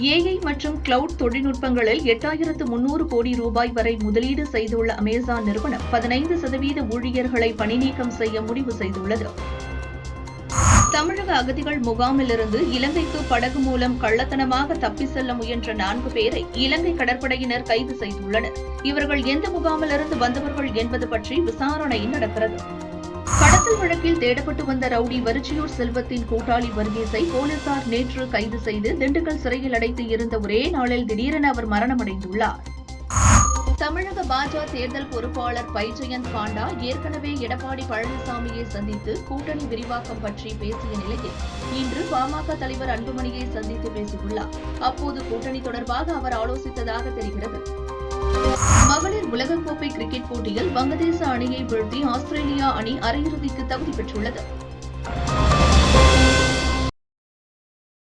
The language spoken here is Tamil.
ஏஐ மற்றும் கிளவுட் தொழில்நுட்பங்களில் எட்டாயிரத்து முன்னூறு கோடி ரூபாய் வரை முதலீடு செய்துள்ள அமேசான் நிறுவனம் பதினைந்து சதவீத ஊழியர்களை பணிநீக்கம் செய்ய முடிவு செய்துள்ளது. தமிழக அகதிகள் முகாமிலிருந்து இலங்கைக்கு படகு மூலம் கள்ளத்தனமாக தப்பி செல்ல முயன்ற நான்கு பேரை இலங்கை கடற்படையினர் கைது செய்துள்ளனர். இவர்கள் எந்த முகாமிலிருந்து வந்தவர்கள் என்பது பற்றி விசாரணை நடக்கிறது. கடத்தல் வழக்கில் தேடப்பட்டு வந்த ரவுடி வரிச்சியூர் செல்வத்தின் கூட்டாளி வர்கீஸை போலீசார் நேற்று கைது செய்து திண்டுக்கல் சிறையில் அடைத்து இருந்த ஒரே நாளில் திடீரென அவர் மரணமடைந்துள்ளார். தமிழக பாஜக தேர்தல் பொறுப்பாளர் பைஜயந்த் பாண்டா ஏற்கனவே எடப்பாடி பழனிசாமியை சந்தித்து கூட்டணி விரிவாக்கம் பற்றி பேசிய நிலையில் இன்று பாமக தலைவர் அன்புமணியை சந்தித்து பேசியுள்ளார். அப்போது கூட்டணி தொடர்பாக அவர் ஆலோசித்ததாக தெரிகிறது. மகளிர் உலகக்கோப்பை கிரிக்கெட் போட்டியில் வங்கதேச அணியை வீழ்த்தி ஆஸ்திரேலியா அணி அரையிறுதிக்கு தகுதி பெற்றுள்ளது.